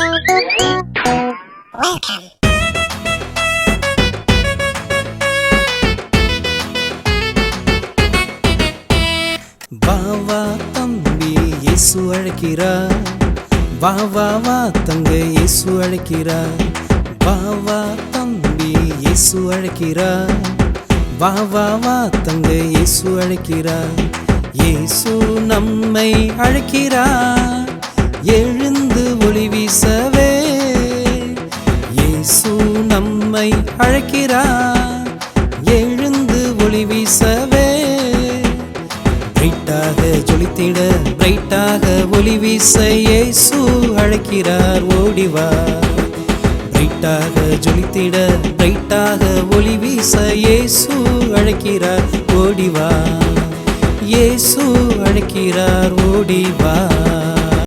Welcome. வா தம்பி இயேசு அழைக்கிறார். வா வா வா தங்க இயேசு அழைக்கிறார். வா வா தம்பி இயேசு அழைக்கிறார். வா வா வா தங்க இயேசு அழைக்கிறார். இயேசு நம்மை அழைக்கிறார். நம்மை அழைக்கிறார். எழுந்து ஒளி வீசவே. பிரைட்டாக ஜொலித்திட பிரைட்டாக ஒளி வீச இயேசு அழைக்கிறார் ஓடிவா பிரைட்டாக ஜொலித்திட பிரைட்டாக ஒளி வீச இயேசு அழைக்கிறார் ஓடிவா இயேசு அழைக்கிறார் ஓடிவா